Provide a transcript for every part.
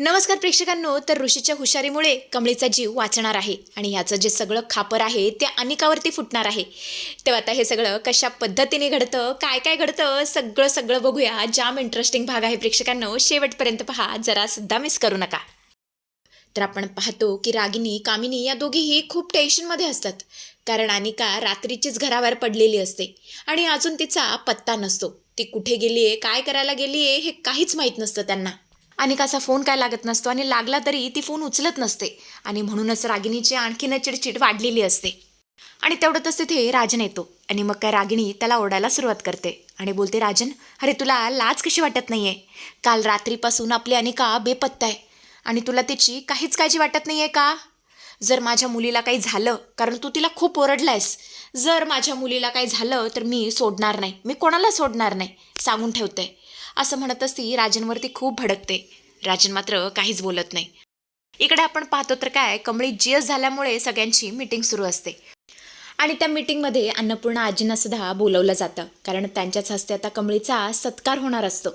नमस्कार प्रेक्षकांनो तर ऋषीच्या हुशारीमुळे कमळीचा जीव वाचणार आहे आणि ह्याचं जे सगळं खापर आहे ते अनिकावरती फुटणार आहे. तेव्हा आता हे सगळं कशा पद्धतीने घडतं काय काय घडतं सगळं सगळं बघूया. जाम इंटरेस्टिंग भाग आहे प्रेक्षकांनो शेवटपर्यंत पहा जरा सुद्धा मिस करू नका. तर आपण पाहतो की रागिनी कामिनी या दोघीही खूप टेन्शनमध्ये असतात. कारण अनिका रात्रीचीच घराबाहेर पडलेली असते आणि अजून तिचा पत्ता नसतो. ती कुठे गेली आहे काय करायला गेली आहे हे काहीच माहीत नसतं त्यांना. अनिकाचा फोन काय लागत नसतो आणि लागला तरी ती फोन उचलत नसते. आणि म्हणूनच रागिणीची आणखीन चिडचिड वाढलेली असते. आणि तेवढंच तिथे राजन येतो. आणि मग काय रागिणी त्याला ओरडायला सुरुवात करते. आणि बोलते राजन अरे तुला लाज कशी वाटत नाही आहे काल रात्रीपासून आपली अनिका बेपत्ता आहे. आणि तुला त्याची काहीच काळजी वाटत नाही आहे का? जर माझ्या मुलीला काही झालं कारण तू तिला खूप ओरडलायस. जर माझ्या मुलीला काही झालं तर मी सोडणार नाही. मी कोणाला सोडणार नाही? सांगून ठेवते. असं म्हणतच ती राजनवरती खूप भडकते. राजन मात्र काहीच बोलत नाही. इकडे आपण पाहतो तर काय कमळी जीएस झाल्यामुळे सगळ्यांची मीटिंग सुरू असते. आणि त्या मीटिंगमध्ये अन्नपूर्णा आजींना सुद्धा बोलवलं जातं कारण त्यांच्याच हस्ते आता कमळीचा सत्कार होणार असतो.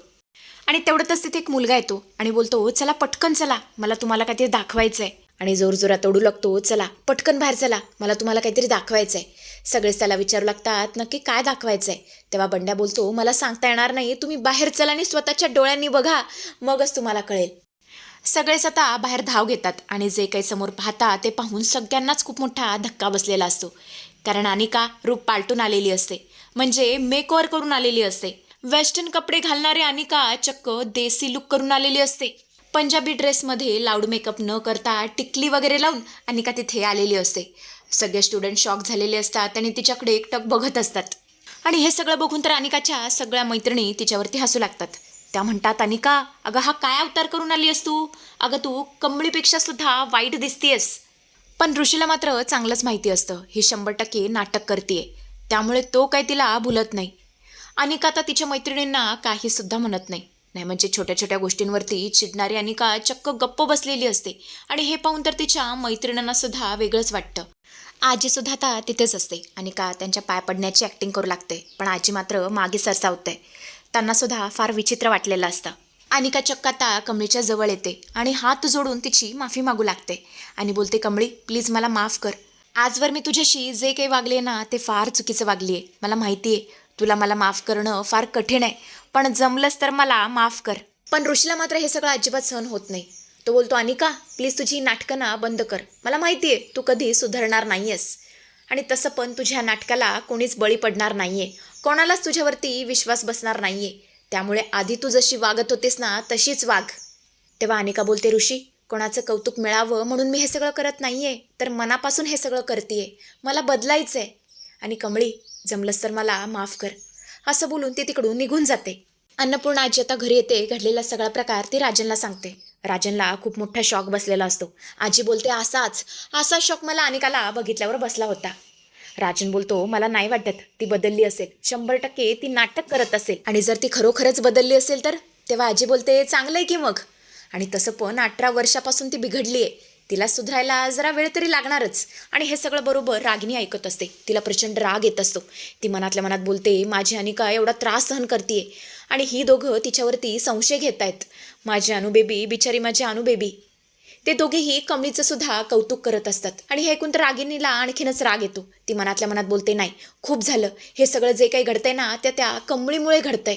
आणि तेवढंच तिथे एक मुलगा येतो आणि बोलतो चला पटकन चला. मला तुम्हाला काहीतरी दाखवायचं आहे आणि जोरजोरात ओढू लागतो चला पटकन बाहेर चला मला तुम्हाला काहीतरी दाखवायचं आहे सगळेच त्याला विचारू लागतात नक्की काय दाखवायचं आहे तेव्हा बंड्या बोलतो मला सांगता येणार नाही तुम्ही बाहेर चला आणि स्वतःच्या डोळ्यांनी बघा मगच तुम्हाला कळेल. सगळेच आता बाहेर धाव घेतात आणि जे काही समोर पाहता ते पाहून सगळ्यांनाच खूप मोठा धक्का बसलेला असतो. कारण अनिका रूप पालटून आलेली असते म्हणजे मेकओव्हर करून आलेली असते. वेस्टर्न कपडे घालणारे अनिका चक्क देसी लुक करून आलेली असते. पंजाबी ड्रेसमध्ये लाऊड मेकअप न करता टिकली वगैरे लावून अनिका तिथे आलेली असते. सगळे स्टुडंट शॉक झालेले असतात आणि तिच्याकडे एकटक बघत असतात. आणि हे सगळं बघून तर अनिकाच्या सगळ्या मैत्रिणी तिच्यावरती हसू लागतात. त्या म्हणतात अनिका अगं हा काय अवतार करून आली आहेस तू? अगं तू कंबळीपेक्षा सुद्धा वाईट दिसतीयस. पण ऋषीला मात्र चांगलंच माहिती असतं. ही शंभर टक्के नाटक करते त्यामुळे तो काय तिला भुलत नाही. अनिका आता तिच्या मैत्रिणींना काहीसुद्धा म्हणत नाही. नाही म्हणजे छोट्या छोट्या गोष्टींवरती चिडणारी अनिका चक्क गप्प बसलेली असते. आणि हे पाहून तर तिच्या मैत्रिणींना सुद्धा वेगळंच वाटतं. आजी सुद्धा आता तिथेच असते अनिका त्यांच्या पाय पडण्याची ॲक्टिंग करू लागते पण आजी मात्र मागे सरसावते. त्यांना सुद्धा फार विचित्र वाटलेलं असतं. अनिका चक्क आता कमळीच्या जवळ येते आणि हात जोडून तिची माफी मागू लागते. आणि बोलते कमळी प्लीज मला माफ कर. आजवर मी तुझ्याशी जे काही वागले ना ते फार चुकीचं वागली आहे मला माहिती आहे तुला मला माफ करणं फार कठीण आहे. पण जमलंच तर मला माफ कर. पण ऋषीला मात्र हे सगळं अजिबात सहन होत नाही. तो बोलतो अनिका प्लीज तुझी नाटकं ना बंद कर. मला माहिती आहे तू कधी सुधारणार नाही आहेस आणि तसं पण तुझ्या नाटकाला कोणीच बळी पडणार नाही आहे कोणालाच तुझ्यावरती विश्वास बसणार नाही आहे त्यामुळे आधी तू जशी वागत होतेस ना तशीच वाग. तेव्हा अनिका बोलते ऋषी कोणाचं कौतुक मिळावं म्हणून मी हे सगळं करत नाही आहे तर मनापासून हे सगळं करते आहे मला बदलायचं आहे आणि कमळी जमलंच तर मला माफ कर. असं बोलून ती तिकडून निघून जाते. अन्नपूर्णा आजी आता घरी येते घडलेला सगळा प्रकार ती राजनला सांगते. राजनला खूप मोठा शॉक बसलेला असतो. आजी बोलते असाच. असा शॉक मला अनिकाला बघितल्यावर बसला होता. राजन बोलतो मला नाही वाटत ती बदलली असेल. शंभर टक्के ती नाटक करत असेल. आणि जर ती खरोखरच बदलली असेल तर? तेव्हा आजी बोलते चांगलं आहे की मग? आणि तसं पण अठरा वर्षापासून ती बिघडली आहे तिला सुधारायला जरा वेळ तरी लागणारच. आणि हे सगळं बरोबर रागिनी ऐकत असते. तिला प्रचंड राग येत असतो. ती मनातल्या मनात बोलते माझी अनिका एवढा त्रास सहन करते आणि ही दोघं तिच्यावरती संशय घेत आहेत माझी अनुबेबी बिचारी माझी अनुबेबी. ते दोघेही कमळीचं सुद्धा कौतुक करत असतात. आणि हे ऐकून तर रागिनीला आणखीनच राग येतो. ती मनातल्या मनात बोलते नाही खूप झालं. हे सगळं जे काही घडतंय ना त्या त्या कमळीमुळे घडतंय.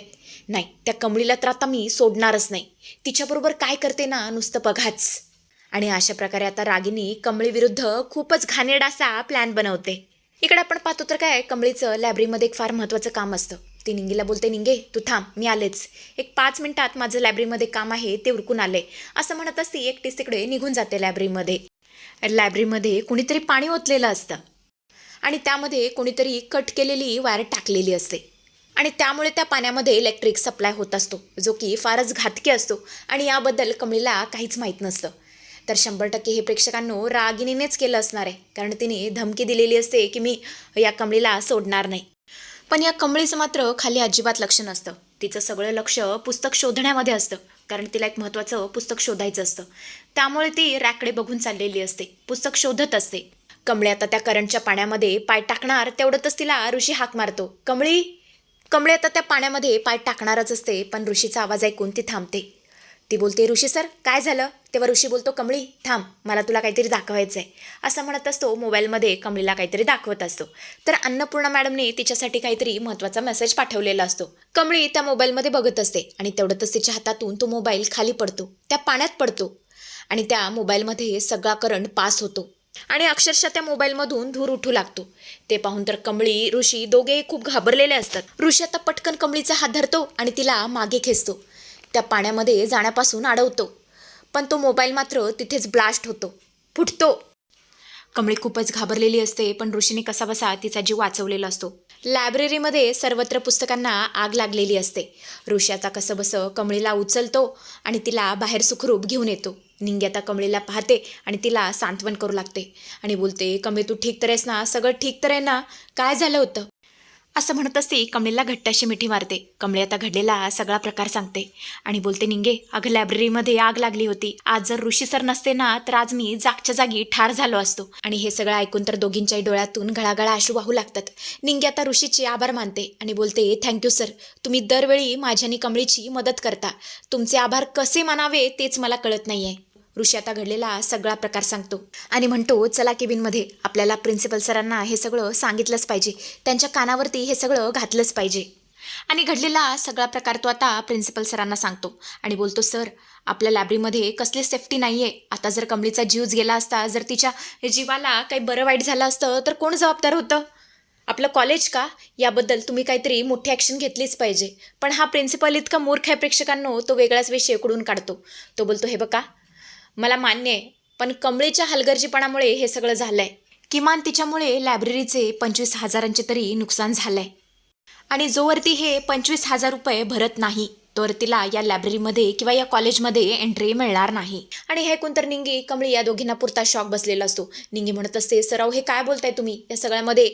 नाही त्या कमळीला तर आता मी सोडणारच नाही. तिच्याबरोबर काय करते ना नुसतं बघाच. आणि अशा प्रकारे आता रागिनी कमळीविरुद्ध खूपच घाणेरडा असा प्लॅन बनवते. इकडे आपण पाहतो तर काय कमळीचं लायब्ररीमध्ये एक फार महत्त्वाचं काम असतं. ती निंगीला बोलते निंगे तू थांब मी आलेच. एक पाच मिनिटात माझं लायब्ररीमध्ये काम आहे ते उरकून आले. असं म्हणत असती एकटीच तिकडे निघून जाते लायब्ररीमध्ये लायब्ररीमध्ये कुणीतरी पाणी ओतलेलं असतं. आणि त्यामध्ये कोणीतरी कट केलेली वायर टाकलेली असते. आणि त्यामुळे त्या पाण्यामध्ये इलेक्ट्रिक सप्लाय होत असतो जो की फारच घातकी असतो. आणि याबद्दल कमळीला काहीच माहीत नसतं. तर शंभर टक्के हे प्रेक्षकांनो रागिनीनेच केलं असणार आहे. कारण तिने धमकी दिलेली असते की मी या कमळीला सोडणार नाही. पण या कमळीचं मात्र खाली अजिबात लक्ष नसतं. तिचं सगळं लक्ष पुस्तक शोधण्यामध्ये असतं. कारण तिला एक महत्त्वाचं पुस्तक शोधायचं असतं. त्यामुळे ती रॅकडे बघून चाललेली असते. पुस्तक शोधत असते. कमळी आता त्या करंटच्या पाण्यामध्ये पाय टाकणार तेवढंच तिला ऋषी हाक मारतो. कमळी कमळी आता त्या पाण्यामध्ये पाय टाकणारच असते पण ऋषीचा आवाज ऐकून ती थांबते. ती बोलते ऋषी सर काय झालं? तेव्हा ऋषी बोलतो कमळी थांब मला तुला काहीतरी दाखवायचं आहे असं म्हणत असतो मोबाईलमध्ये कमळीला काहीतरी दाखवत असतो. तर अन्नपूर्णा मॅडमने तिच्यासाठी काहीतरी महत्त्वाचा मेसेज पाठवलेला असतो. कमळी त्या मोबाईलमध्ये बघत असते आणि तेवढ्यातच तिच्या हातातून तो मोबाईल खाली पडतो त्या पाण्यात पडतो आणि त्या मोबाईलमध्ये सगळा करंट पास होतो आणि अक्षरशः त्या मोबाईलमधून धूर उठू लागतो. ते पाहून तर कमळी ऋषी दोघे खूप घाबरलेले असतात. ऋषी आता पटकन कमळीचा हात धरतो आणि तिला मागे खेचतो. त्या पाण्यामध्ये जाण्यापासून अडवतो पण तो मोबाईल मात्र तिथेच ब्लास्ट होतो. फुटतो. कमळी खूपच घाबरलेली असते पण ऋषीने कसाबसा तिचा जीव वाचवलेला असतो. लायब्ररीमध्ये सर्वत्र पुस्तकांना आग लागलेली असते. ऋषी कसंबसं कमळीला उचलतो आणि तिला बाहेर सुखरूप घेऊन येतो. निंग्याता कमळीला पाहते आणि तिला सांत्वन करू लागते. आणि बोलते कमळी तू ठीक तर आहेस ना? सगळं ठीक तर आहे ना? काय झालं होतं? असं म्हणत असते कमळेला घट्टाशी मिठी मारते. कमळे आता घडलेला सगळा प्रकार सांगते. आणि बोलते निंगे अगं लायब्ररीमध्ये आग लागली होती. आज जर ऋषी सर नसते ना तर आज मी जागच्या जागी ठार झालो असतो. आणि हे सगळं ऐकून तर दोघींच्याही डोळ्यातून घळाघळा आशू वाहू लागतात. निंगे आता ऋषीचे आभार मानते आणि बोलते थँक्यू सर तुम्ही दरवेळी माझ्यानी कमळीची मदत करता. तुमचे आभार कसे मानावे तेच मला कळत नाहीये. ऋषी आता घडलेला सगळा प्रकार सांगतो. आणि म्हणतो चला केबिनमध्ये. आपल्याला प्रिन्सिपल सरांना हे सगळं सांगितलंच पाहिजे. त्यांच्या कानावरती हे सगळं घातलंच पाहिजे. आणि घडलेला सगळा प्रकार तो आता प्रिन्सिपल सरांना सांगतो. आणि बोलतो सर आपल्या लायब्ररीमध्ये कसली सेफ्टी नाही आहे आता जर कमळीचा जीवच गेला असता जर तिच्या जीवाला काही बरं वाईट झालं असतं तर कोण जबाबदार होतं? आपलं कॉलेज का? याबद्दल तुम्ही काहीतरी मोठी ॲक्शन घेतलीच पाहिजे. पण हा प्रिन्सिपल इतका मूर्ख आहे प्रेक्षकांनो तो वेगळाच विषय उकडून काढतो. तो बोलतो हे बघा मला मान्य आहे पण कमळीच्या हलगर्जीपणामुळे हे सगळं झालं आहे किमान तिच्यामुळे लायब्ररीचे पंचवीस हजारांचे तरी नुकसान झालं आहे आणि जोवरती हे पंचवीस हजार रुपये भरत नाही. तर तिला या लायब्ररीमध्ये किंवा या कॉलेजमध्ये एंट्री मिळणार नाही. आणि हे कोणतर निंगी कमळी या दोघींना पुरता शॉक बसलेला असतो. निंगी म्हणत असते सराव हे काय बोलताय तुम्ही? या सगळ्यामध्ये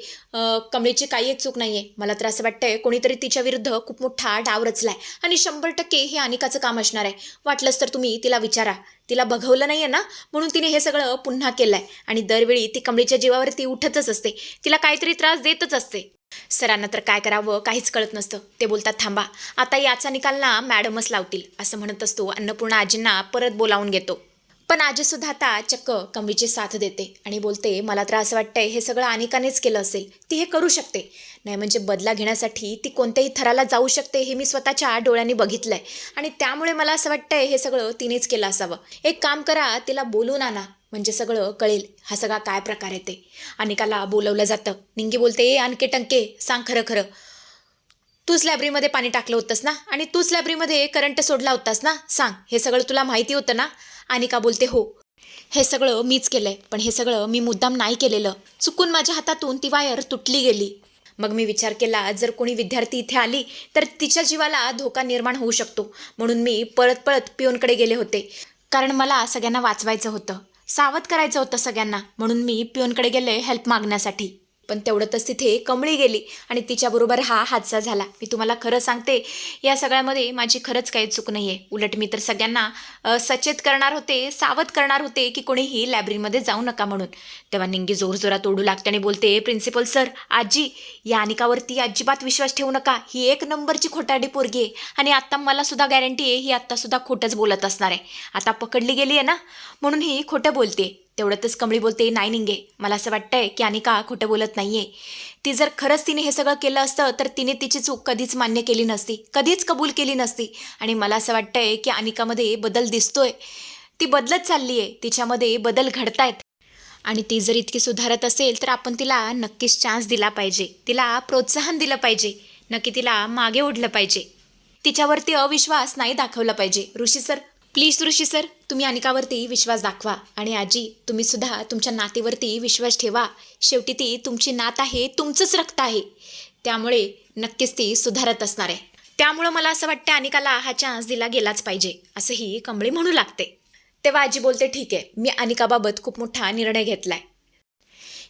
कमळीची काही एक चूक नाहीये. मला तर असं वाटतंय कोणीतरी तिच्या विरुद्ध खूप मोठा डाव रचलाय आणि शंभर टक्के हे अनिकाचं काम असणार आहे. वाटलंच तर तुम्ही तिला विचारा. तिला बघवलं आहे ना? म्हणून तिने हे सगळं पुन्हा केलंय. आणि दरवेळी ती कमळीच्या जीवावरती उठतच असते. तिला काहीतरी त्रास देतच असते. सरांना तर काय करावं काहीच कळत नसतं. ते बोलतात थांबा आता याचा निकाल ना मॅडमच लावतील असं म्हणत असतो. अन्नपूर्णा आजींना परत बोलावून घेतो. पण आजीसुद्धा आता चक्क कमळीची साथ देते आणि बोलते मला तर असं वाटतंय हे सगळं अनिकानेच केलं असेल. ती हे करू शकते. नाही म्हणजे बदला घेण्यासाठी ती कोणत्याही थराला जाऊ शकते हे मी स्वतःच्या डोळ्यांनी बघितलंय. आणि त्यामुळे मला असं वाटतंय हे सगळं तिनेच केलं असावं. एक काम करा तिला बोलून आणा. म्हणजे सगळं कळेल हा सगळा काय प्रकार आहे ते. अनिकाला बोलवलं जातं. निंगी बोलते "ए, आणके टंके सांग खरं खरं. तूच लायब्ररीमध्ये पाणी टाकलं होतंस ना? आणि तूच लायब्ररीमध्ये करंट सोडला होतास ना? सांग हे सगळं तुला माहिती होतं ना? अनिका बोलते हो हे सगळं मीच केलंय पण हे सगळं मी मुद्दाम नाही केलेलं. चुकून माझ्या हातातून ती वायर तुटली गेली. मग मी विचार केला जर कोणी विद्यार्थी इथे आली तर तिच्या जीवाला धोका निर्माण होऊ शकतो. म्हणून मी पळत पळत पिओनकडे गेले होते कारण मला सगळ्यांना वाचवायचं होतं सावध करायचं होतं सगळ्यांना. म्हणून मी पिओनकडे गेले हेल्प मागण्यासाठी. पण तेवढ्यातच तिथे कमळी गेली आणि तिच्याबरोबर हा हादसा झाला. मी तुम्हाला खरं सांगते या सगळ्यामध्ये माझी खरंच काही चूक नाही आहे उलट मी तर सगळ्यांना सचेत करणार होते सावध करणार होते की कोणीही लायब्ररीमध्ये जाऊ नका म्हणून. तेव्हा निंगी जोरजोरात ओढू लागते आणि बोलते प्रिन्सिपल सर आजी या अनिकावरती अजिबात विश्वास ठेवू नका. ही एक नंबरची खोटाडी पोरगी आहे आणि आत्ता मला सुद्धा गॅरंटी आहे ही आत्तासुद्धा खोटंच बोलत असणार आहे. आता पकडली गेली आहे ना? म्हणून ही खोटं बोलते. तेवढ्यातच कमळी बोलते नाही निंगे मला असं वाटतंय की अनिका खोटं बोलत नाहीये. ती जर खरंच तिने हे सगळं केलं असतं तर तिने तिची चूक कधीच मान्य केली नसती कधीच कबूल केली नसती. आणि मला असं वाटतंय की अनिकामध्ये बदल दिसतोय. ती बदलत चालली आहे तिच्यामध्ये बदल घडतायत. आणि ती जर इतकी सुधारत असेल तर आपण तिला नक्कीच चान्स दिला पाहिजे. तिला प्रोत्साहन दिलं पाहिजे नक्की तिला मागे ओढलं पाहिजे. तिच्यावरती अविश्वास नाही दाखवला पाहिजे. Rishi sir please Rishi sir तुम्ही अनिकावरती विश्वास दाखवा. आणि आजी तुम्ही सुद्धा तुमच्या नातीवरती विश्वास ठेवा. शेवटी ती तुमची नात आहे तुमचंच रक्त आहे. त्यामुळे नक्कीच ती सुधारत असणार आहे. त्यामुळं मला असं वाटतं अनिकाला हा चान्स दिला गेलाच पाहिजे असंही कंबळी म्हणू लागते. तेव्हा आजी बोलते ठीक आहे मी अनिकाबाबत खूप मोठा निर्णय घेतलाय.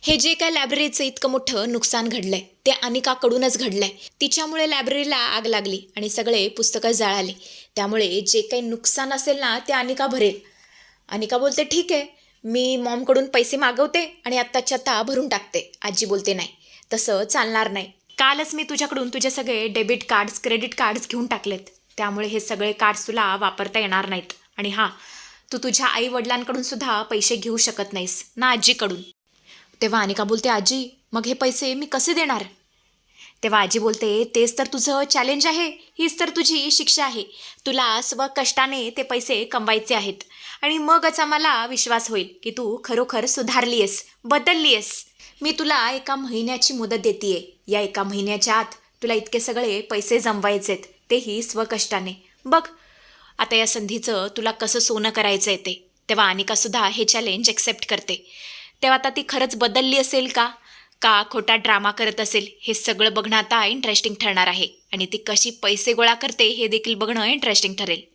हे जे काय लायब्ररीचं इतकं मोठं नुकसान घडलंय ते अनिकाकडूनच घडलंय. तिच्यामुळे लायब्ररीला आग लागली आणि सगळे पुस्तकं जळाले. त्यामुळे जे काही नुकसान असेल ना ते अनिका भरेल. अनिका बोलते ठीक आहे मी मॉमकडून पैसे मागवते आणि आत्ताच्या आत्ता भरून टाकते. आजी बोलते नाही तसं चालणार नाही. कालच मी तुझ्याकडून तुझे सगळे डेबिट कार्ड्स क्रेडिट कार्ड्स घेऊन टाकलेत. त्यामुळे हे सगळे कार्ड्स तुला वापरता येणार नाहीत. आणि हां तू तुझ्या आई वडिलांकडून सुद्धा पैसे घेऊ शकत नाहीस ना आजीकडून. तेव्हा अनिका बोलते आजी मग हे पैसे मी कसे देणार? तेव्हा आजी बोलते तेच तर तुझं चॅलेंज आहे हीच तर तुझी शिक्षा आहे. तुला स्व कष्टाने ते पैसे कमवायचे आहेत. आणि मगच आम्हाला विश्वास होईल की तू खरोखर सुधारली आहेस बदलली आहेस. मी तुला एका महिन्याची मुदत देते या एका महिन्याच्या आत तुला इतके सगळे पैसे जमवायचेत तेही स्वकष्टाने बघ आता या संधीचं तुला कसं सोनं करायचं आहे ते. तेव्हा अनिकासुद्धा हे चॅलेंज एक्सेप्ट करते. तेव्हा आता ती खरंच बदलली असेल का? का खोटा ड्रामा करत असेल? हे सगळं बघणं आता इंटरेस्टिंग ठरणार आहे. आणि ती कशी पैसे गोळा करते हे देखील बघणं इंटरेस्टिंग ठरेल.